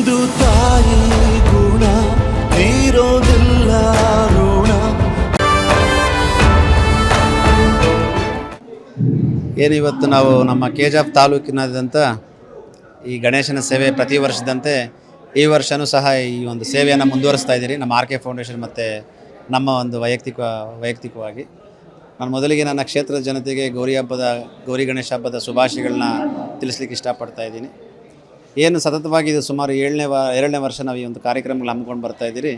ಇದು ತಾಯಿ ಗುಣ ತೀರೋದಿಲ್ಲ ಋಣ. ಏನಿವತ್ತು ನಾವು ನಮ್ಮ ಕೆ ಜಿ ಎಫ್ ತಾಲೂಕಿನಾದ್ಯಂತ ಈ ಗಣೇಶನ ಸೇವೆ ಪ್ರತಿ ವರ್ಷದಂತೆ ಈ ವರ್ಷವೂ ಸಹ ಈ ಒಂದು ಸೇವೆಯನ್ನು ಮುಂದುವರಿಸ್ತಾ ಇದ್ದೀರಿ. ನಮ್ಮ ಆರ್ ಕೆ ಫೌಂಡೇಶನ್ ಮತ್ತು ನಮ್ಮ ಒಂದು ವೈಯಕ್ತಿಕ, ವೈಯಕ್ತಿಕವಾಗಿ. ನಾನು ಮೊದಲಿಗೆ ನನ್ನ ಕ್ಷೇತ್ರದ ಜನತೆಗೆ ಗೌರಿ ಹಬ್ಬದ, ಗೌರಿ ಗಣೇಶ ಹಬ್ಬದ ಶುಭಾಶಯಗಳನ್ನ ತಿಳಿಸ್ಲಿಕ್ಕೆ ಇಷ್ಟಪಡ್ತಾ ಇದ್ದೀನಿ. ಏನು ಸತತವಾಗಿ ಇದು ಸುಮಾರು ಏಳನೇ ವ, ಎರಡನೇ ವರ್ಷ ನಾವು ಈ ಒಂದು ಕಾರ್ಯಕ್ರಮಗಳು ಹಮ್ಮಿಕೊಂಡು ಬರ್ತಾ ಇದ್ದೀರಿ.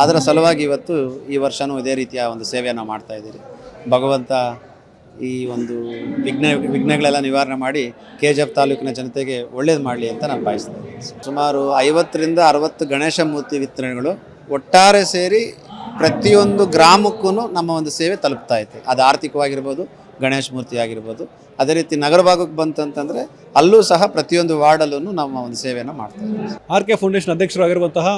ಅದರ ಸಲುವಾಗಿ ಇವತ್ತು ಈ ವರ್ಷವೂ ಇದೇ ರೀತಿಯ ಒಂದು ಸೇವೆಯನ್ನು ಮಾಡ್ತಾ ಇದ್ದೀರಿ. ಭಗವಂತ ಈ ಒಂದು ವಿಘ್ನ, ವಿಘ್ನಗಳೆಲ್ಲ ನಿವಾರಣೆ ಮಾಡಿ ಕೆ ಜಿ ಎಫ್ ತಾಲೂಕಿನ ಜನತೆಗೆ ಒಳ್ಳೇದು ಮಾಡಲಿ ಅಂತ ನಾನು ಭಾವಿಸ್ತೇನೆ ಸುಮಾರು ಐವತ್ತರಿಂದ ಅರವತ್ತು ಗಣೇಶ ಮೂರ್ತಿ ವಿತರಣೆಗಳು ಒಟ್ಟಾರೆ ಸೇರಿ ಪ್ರತಿಯೊಂದು ಗ್ರಾಮಕ್ಕೂ ನಮ್ಮ ಒಂದು ಸೇವೆ ತಲುಪ್ತಾ ಐತೆ. ಅದು ಆರ್ಥಿಕವಾಗಿರ್ಬೋದು, ಗಣೇಶ ಮೂರ್ತಿ ಆಗಿರ್ಬೋದು. ಅದೇ ರೀತಿ ನಗರ ಭಾಗಕ್ಕೆ ಬಂತಂತಂದರೆ ಅಲ್ಲೂ ಸಹ ಪ್ರತಿಯೊಂದು ವಾರ್ಡಲ್ಲೂ ನಮ್ಮ ಒಂದು ಸೇವೆಯನ್ನು ಮಾಡ್ತಾ ಆರ್ ಕೆ ಫೌಂಡೇಶನ್ ಅಧ್ಯಕ್ಷರಾಗಿರುವಂತಹ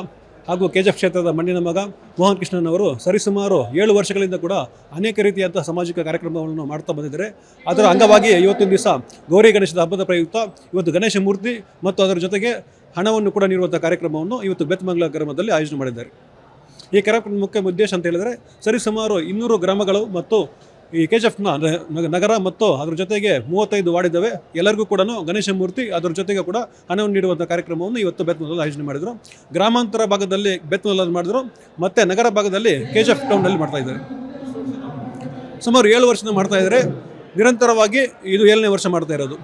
ಹಾಗೂ ಕೆ ಕ್ಷೇತ್ರದ ಮಣ್ಣಿನ ಮಗ ಮೋಹನ್ ಕೃಷ್ಣನ್ ಅವರು ಸರಿಸುಮಾರು ಏಳು ವರ್ಷಗಳಿಂದ ಕೂಡ ಅನೇಕ ರೀತಿಯಾದಂತಹ ಸಾಮಾಜಿಕ ಕಾರ್ಯಕ್ರಮಗಳನ್ನು ಮಾಡ್ತಾ ಬಂದಿದ್ದಾರೆ. ಅದರ ಅಂಗವಾಗಿ ಇವತ್ತಿನ ದಿವಸ ಗೌರಿ ಗಣೇಶದ ಹಬ್ಬದ ಪ್ರಯುಕ್ತ ಇವತ್ತು ಗಣೇಶ ಮೂರ್ತಿ ಮತ್ತು ಅದರ ಜೊತೆಗೆ ಹಣವನ್ನು ಕೂಡ ನೀಡುವಂಥ ಕಾರ್ಯಕ್ರಮವನ್ನು ಇವತ್ತು ಬೆತ್ಮಂಗ್ಲ ಗ್ರಾಮದಲ್ಲಿ ಆಯೋಜನೆ ಮಾಡಿದ್ದಾರೆ. ಈ ಕಾರ್ಯಕ್ರಮದ ಮುಖ್ಯ ಉದ್ದೇಶ ಅಂತ ಹೇಳಿದರೆ ಸರಿಸುಮಾರು ಇನ್ನೂರು ಗ್ರಾಮಗಳು ಮತ್ತು ಈ ಕೆ ಜಿ ಎಫ್ನ ನಗರ ಮತ್ತು ಅದರ ಜೊತೆಗೆ ಮೂವತ್ತೈದು ವಾರ್ಡಿದ್ದಾವೆ. ಎಲ್ಲರಿಗೂ ಕೂಡ ಗಣೇಶ ಮೂರ್ತಿ, ಅದರ ಜೊತೆಗೆ ಕೂಡ ಹಣವನ್ನು ನೀಡುವಂಥ ಕಾರ್ಯಕ್ರಮವನ್ನು ಇವತ್ತು ಬೆತ್ತಮೂಲಲ್ಲಿ ಆಯೋಜನೆ ಮಾಡಿದರು. ಗ್ರಾಮಾಂತರ ಭಾಗದಲ್ಲಿ ಬೆತ್ತಮೂಲಲ್ಲಿ ಮಾಡಿದ್ರು. ಮತ್ತು ನಗರ ಭಾಗದಲ್ಲಿ ಕೆ ಜಿ ಎಫ್ ಟೌನಲ್ಲಿ ಮಾಡ್ತಾ ಇದ್ದಾರೆ. ಸುಮಾರು ಏಳು ವರ್ಷದಿಂದ ಮಾಡ್ತಾ ಇದ್ದಾರೆ. ನಿರಂತರವಾಗಿ ಇದು ಏಳನೇ ವರ್ಷ ಮಾಡ್ತಾ ಇರೋದು.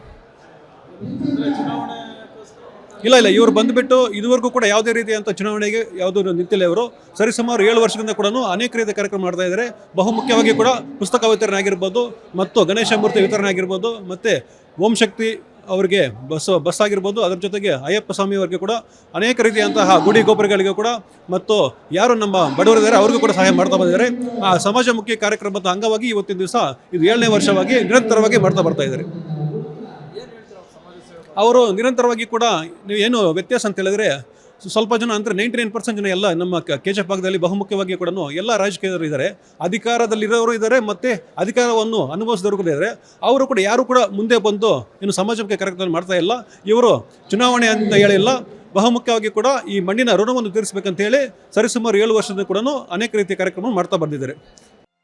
ಇಲ್ಲ ಇಲ್ಲ, ಇವರು ಬಂದುಬಿಟ್ಟು ಇದುವರೆಗೂ ಕೂಡ ಯಾವುದೇ ರೀತಿಯಂಥ ಚುನಾವಣೆಗೆ ಯಾವುದೂ ನಿಂತಿಲ್ಲ ಇವರು. ಸರಿಸುಮಾರು ಏಳು ವರ್ಷದಿಂದ ಕೂಡ ಅನೇಕ ರೀತಿಯ ಕಾರ್ಯಕ್ರಮ ಮಾಡ್ತಾ ಇದ್ದಾರೆ ಬಹುಮುಖ್ಯವಾಗಿ ಕೂಡ ಪುಸ್ತಕ ವಿತರಣೆ ಆಗಿರ್ಬೋದು ಮತ್ತು ಗಣೇಶ ಮೂರ್ತಿ ವಿತರಣೆ ಆಗಿರ್ಬೋದು ಮತ್ತು ಓಂ ಶಕ್ತಿ ಅವರಿಗೆ ಬಸ್ ಬಸ್ ಆಗಿರ್ಬೋದು. ಅದರ ಜೊತೆಗೆ ಅಯ್ಯಪ್ಪ ಸ್ವಾಮಿ ಅವರಿಗೆ ಕೂಡ ಅನೇಕ ರೀತಿಯಂತಹ ಗುಡಿ ಗೋಪುರಗಳಿಗೆ ಕೂಡ ಮತ್ತು ಯಾರು ನಮ್ಮ ಬಡವರಿದ್ದಾರೆ ಅವ್ರಿಗೂ ಕೂಡ ಸಹಾಯ ಮಾಡ್ತಾ ಬಂದಿದ್ದಾರೆ. ಆ ಸಮಾಜಮುಖಿ ಕಾರ್ಯಕ್ರಮದ ಅಂಗವಾಗಿ ಇವತ್ತಿನ ದಿವಸ ಇದು ಏಳನೇ ವರ್ಷವಾಗಿ ನಿರಂತರವಾಗಿ ಮಾಡ್ತಾ ಬರ್ತಾ ಇದ್ದಾರೆ ಅವರು ನಿರಂತರವಾಗಿ ಕೂಡ ನೀವು ಏನು ವ್ಯತ್ಯಾಸ ಅಂತ ಹೇಳಿದ್ರೆ ಸ್ವಲ್ಪ ಜನ ಅಂದರೆ ನೈಂಟಿ ನೈನ್ ಪರ್ಸೆಂಟ್ ಜನ ಎಲ್ಲ ನಮ್ಮ ಕೆ ಜಿ ಭಾಗದಲ್ಲಿ ಬಹುಮುಖ್ಯವಾಗಿ ಕೂಡ ಎಲ್ಲ ರಾಜಕೀಯದವರು ಇದ್ದಾರೆ. ಅಧಿಕಾರದಲ್ಲಿರೋರು ಇದ್ದಾರೆ ಮತ್ತು ಅಧಿಕಾರವನ್ನು ಅನುಭವಿಸಿದವರು ಕೂಡ ಇದ್ದಾರೆ. ಅವರು ಕೂಡ ಯಾರು ಕೂಡ ಮುಂದೆ ಬಂದು ಇನ್ನು ಸಮಾಜಕ್ಕೆ ಕಾರ್ಯಕ್ರಮ ಮಾಡ್ತಾ ಇಲ್ಲ. ಇವರು ಚುನಾವಣೆ ಅಂತ ಹೇಳಿಲ್ಲ. ಬಹುಮುಖ್ಯವಾಗಿ ಕೂಡ ಈ ಮಣ್ಣಿನ ಋಣವನ್ನು ತೀರಿಸಬೇಕಂತ ಹೇಳಿ ಸರಿಸುಮಾರು ಏಳು ವರ್ಷದಿಂದ ಕೂಡ ಅನೇಕ ರೀತಿಯ ಕಾರ್ಯಕ್ರಮ ಮಾಡ್ತಾ ಬಂದಿದ್ದಾರೆ.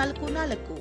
ನಾಲ್ಕು ನಾಲ್ಕು.